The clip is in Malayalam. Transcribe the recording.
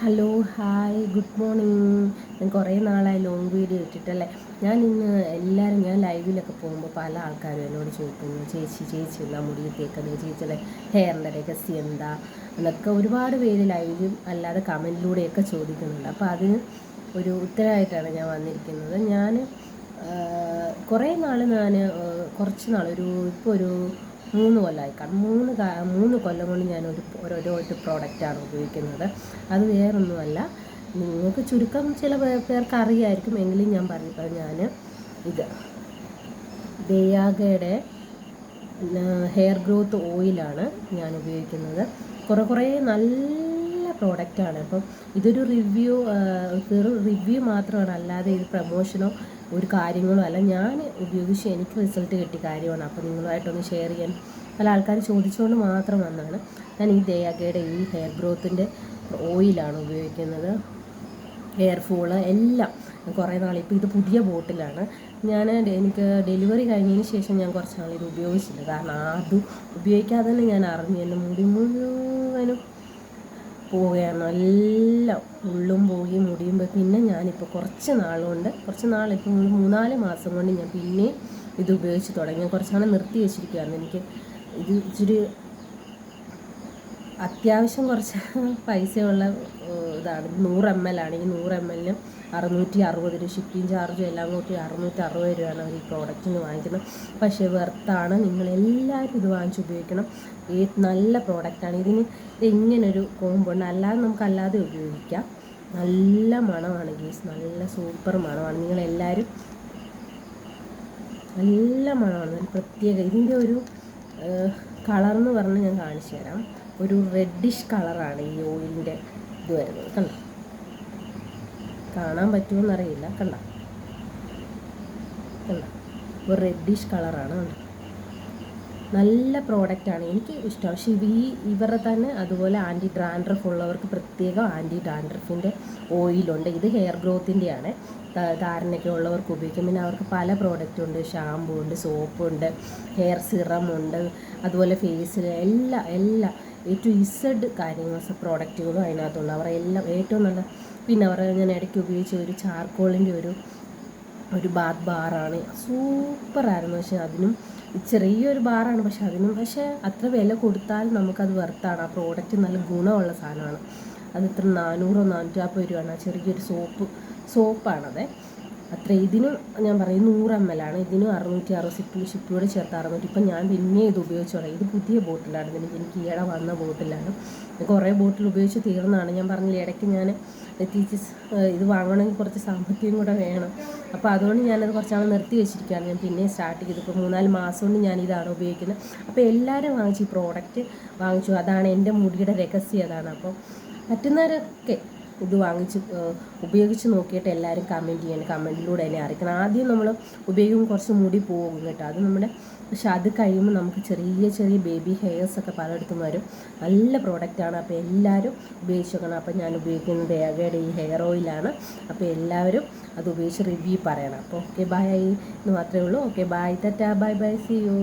ഹലോ ഹായ് ഗുഡ് മോർണിംഗ് ഞാൻ കുറേ നാളായി ലോങ് വീഡിയോ ഇട്ടിട്ടല്ലേ? ഞാൻ ഇന്ന് എല്ലാവരും ഞാൻ ലൈവിലൊക്കെ പോകുമ്പോൾ പല ആൾക്കാരും എന്നോട് ചോദിക്കുന്നു ചേച്ചി ചേച്ചി എന്താ മുടി തേക്കുന്നത് ചേച്ചിയുടെ ഹെയറിന്റെ രഹസ്യം എന്താ? എന്നൊക്കെ ഒരുപാട് പേര് ലൈവിലും അല്ലാതെ കമന്റിലൂടെയൊക്കെ ചോദിക്കുന്നുണ്ട്. അപ്പോൾ അതിന് ഒരു ഉത്തരമായിട്ടാണ് ഞാൻ വന്നിരിക്കുന്നത്. ഞാൻ കുറേ നാൾ ഞാൻ കുറച്ച് നാൾ ഒരു ഇപ്പോൾ ഒരു മൂന്ന് കൊല്ലമായി കാണും മൂന്ന് മൂന്ന് കൊല്ലം കൊണ്ട് ഞാൻ ഒരു ഒരു പ്രോഡക്റ്റാണ് ഉപയോഗിക്കുന്നത്. അത് വേറൊന്നുമല്ല. നിങ്ങൾക്ക് ചുരുക്കം ചില പേർക്ക് അറിയായിരിക്കും. എങ്കിലും ഞാൻ പറഞ്ഞപ്പോൾ ഞാൻ ഇത് ദയാഗയുടെ ഹെയർ ഗ്രോത്ത് ഓയിലാണ് ഞാൻ ഉപയോഗിക്കുന്നത്. കുറേ കുറേ നല്ല പ്രോഡക്റ്റാണ് അപ്പം ഇതൊരു റിവ്യൂ റിവ്യൂ മാത്രമാണ്. അല്ലാതെ ഇത് പ്രമോഷനോ ഒരു കാര്യങ്ങളും അല്ല. ഞാൻ ഉപയോഗിച്ച് എനിക്ക് റിസൾട്ട് കിട്ടിയ കാര്യമാണ്. അപ്പോൾ നിങ്ങളുമായിട്ടൊന്ന് ഷെയർ ചെയ്യാൻ. പല ആൾക്കാർ ചോദിച്ചുകൊണ്ട് മാത്രം വന്നാണ് ഞാൻ ഈ ദയാഗയുടെ ഈ ഹെയർ ഗ്രോത്തിന്റെ ഓയിലാണ് ഉപയോഗിക്കുന്നത്. ഹെയർ ഫോൾ എല്ലാം. കുറേ നാൾ ഇപ്പോൾ ഇത് പുതിയ ബോട്ടിലാണ് ഞാൻ എനിക്ക് ഡെലിവറി കഴിഞ്ഞതിന് ശേഷം ഞാൻ കുറച്ച് നാൾ ഇത് ഉപയോഗിച്ചില്ല. കാരണം ആദ്യം ഉപയോഗിക്കാതെ തന്നെ ഞാൻ അറിഞ്ഞു. എന്റെ മുടി മുഴുവനും പോവുകയാണ്. എല്ലാം ഉള്ളും പോയി മുടിയും പോയി. പിന്നെ ഞാനിപ്പോൾ കുറച്ച് നാളുകൊണ്ട് കുറച്ച് നാളിപ്പോൾ മൂന്നാൽ മാസം കൊണ്ട് ഞാൻ പിന്നെയും ഇത് ഉപയോഗിച്ച് തുടങ്ങി. കുറച്ച് നാൾ നിർത്തി വെച്ചിരിക്കുകയായിരുന്നു എനിക്ക് ഇത് ഇച്ചിരി അത്യാവശ്യം കുറച്ച് പൈസയുള്ള ഇതാണ്. നൂറ് എം എൽ ഈ നൂറ് എം എല്ലിന് അറുന്നൂറ്റി അറുപത് രൂപ ഷിപ്പിംഗ് ചാർജും എല്ലാം കൂട്ടി അറുന്നൂറ്റി അറുപത് രൂപയാണ് അവർ ഈ പ്രോഡക്റ്റിന് വാങ്ങിക്കുന്നത്. പക്ഷേ വെർത്താണ് നിങ്ങൾ എല്ലാവരും ഇത് വാങ്ങിച്ച് ഉപയോഗിക്കണം. ഈ നല്ല പ്രോഡക്റ്റാണ് ഇതിന് ഇങ്ങനൊരു കോമ്പുണ്ട് അല്ലാതെ നമുക്ക് അല്ലാതെ ഉപയോഗിക്കാം. നല്ല മണമാണ് ഗീസ്. നല്ല സൂപ്പർ മണമാണ്. നിങ്ങളെല്ലാവരും നല്ല മണമാണ്. പ്രത്യേക ഇതിന്റെ ഒരു കളർ എന്ന് പറഞ്ഞ് ഞാൻ കാണിച്ചു തരാം. ഒരു റെഡിഷ് കളറാണ് ഈ ഓയിലിന്റെ ഇത് വരുന്നത്. കണ്ട? കാണാൻ പറ്റുമെന്നറിയില്ല. കണ്ട? കണ്ട? ഒരു റെഡിഷ് കളറാണ് കണ്ട? നല്ല പ്രോഡക്റ്റാണ് എനിക്ക് ഇഷ്ടം. പക്ഷെ ഇത് ഈ ഇവരുടെ തന്നെ അതുപോലെ ആന്റി ഡ്രാൻഡ്രഫ് ഉള്ളവർക്ക് പ്രത്യേകം ആന്റി ഡ്രാൻഡ്രഫിന്റെ ഓയിലുണ്ട് ഇത് ഹെയർ ഗ്രോത്തിന്റെയാണ് ധാരണയൊക്കെ ഉള്ളവർക്ക് ഉപയോഗിക്കും. പിന്നെ അവർക്ക് പല പ്രോഡക്റ്റും ഉണ്ട്. ഷാമ്പൂ ഉണ്ട് സോപ്പുണ്ട് ഹെയർ സിറം ഉണ്ട് അതുപോലെ ഫേസിൽ എല്ലാ എല്ലാ എ ടു ഇസഡ് കാര്യങ്ങൾ പ്രോഡക്റ്റുകളും അതിനകത്തുണ്ട്. അവർ എല്ലാം ഏറ്റവും നല്ല പിന്നെ അവർ ഞാൻ ഇടയ്ക്ക് ഉപയോഗിച്ച ഒരു ചാർക്കോളിന്റെ ഒരു ഒരു ബാത്ത് ബാറാണ് സൂപ്പറായിരുന്നു പക്ഷേ അതിനും ചെറിയൊരു ബാറാണ് പക്ഷെ അതിനും പക്ഷേ അത്ര വില കൊടുത്താൽ നമുക്കത് വെർത്താണ് ആ പ്രോഡക്റ്റ് നല്ല ഗുണമുള്ള സാധനമാണ്. അത് ഇത്ര നാനൂറോ നാനൂറ്റമ്പത് രൂപയാണ് ആ ചെറിയൊരു സോപ്പ് സോപ്പാണത്. അത്ര ഇതിനും ഞാൻ പറയും നൂറ് എം എൽ ആണ്. ഇതിനും അറുന്നൂറ്റി അറുപത് സിപ്പി ഷിപ്പിയോട് ചേർത്ത് അറുന്നൂറ്റി ഇപ്പം ഞാൻ പിന്നെ ഇത് ഉപയോഗിച്ച് തുടങ്ങി. ഇത് പുതിയ ബോട്ടിലാണ്. ഇതിന് എനിക്ക് ഈയിടെ വന്ന ബോട്ടിലാണ്. കുറേ ബോട്ടിൽ ഉപയോഗിച്ച് തീർന്നതാണ്. ഞാൻ പറഞ്ഞില്ല ഇടയ്ക്ക് ഞാൻ എത്തിച്ച് ഇത് വാങ്ങണമെങ്കിൽ കുറച്ച് സാമ്പത്തികം കൂടെ വേണം. അപ്പോൾ അതുകൊണ്ട് ഞാനത് കുറച്ചാൾ നിർത്തി വെച്ചിരിക്കുകയാണ്. ഞാൻ പിന്നെ സ്റ്റാർട്ട് ചെയ്തു. ഇപ്പോൾ മൂന്നാൽ മാസം കൊണ്ട് ഞാൻ ഇതാണ് ഉപയോഗിക്കുന്നത്. അപ്പോൾ എല്ലാവരും വാങ്ങിച്ചു ഈ പ്രോഡക്റ്റ് വാങ്ങിച്ചു. അതാണ് എന്റെ മുടിയുടെ രഹസ്യം. അതാണ് അപ്പോൾ പറ്റുന്നവരൊക്കെ ഇത് വാങ്ങിച്ച് ഉപയോഗിച്ച് നോക്കിയിട്ട് എല്ലാവരും കമന്റ് ചെയ്യണം. കമന്റിലൂടെ എന്നെ അറിയിക്കണം. ആദ്യം നമ്മൾ ഉപയോഗിക്കുമ്പോൾ കുറച്ച് മുടി പോകും കേട്ടോ. അത് നമ്മുടെ പക്ഷെ അത് കഴിയുമ്പോൾ നമുക്ക് ചെറിയ ചെറിയ ബേബി ഹെയർസ് ഒക്കെ പലയിടത്തും വരും. നല്ല പ്രോഡക്റ്റാണ് അപ്പോൾ എല്ലാവരും ഉപയോഗിച്ച് നോക്കണം അപ്പോൾ ഞാൻ ഉപയോഗിക്കുന്നത് ഏകയുടെ ഈ ഹെയർ ഓയിലാണ് അപ്പോൾ എല്ലാവരും അത് ഉപയോഗിച്ച് റിവ്യൂ പറയണം. അപ്പോൾ ഓക്കെ ബായ് എന്ന് മാത്രമേ ഉള്ളൂ. Okay bye tata bye bye see you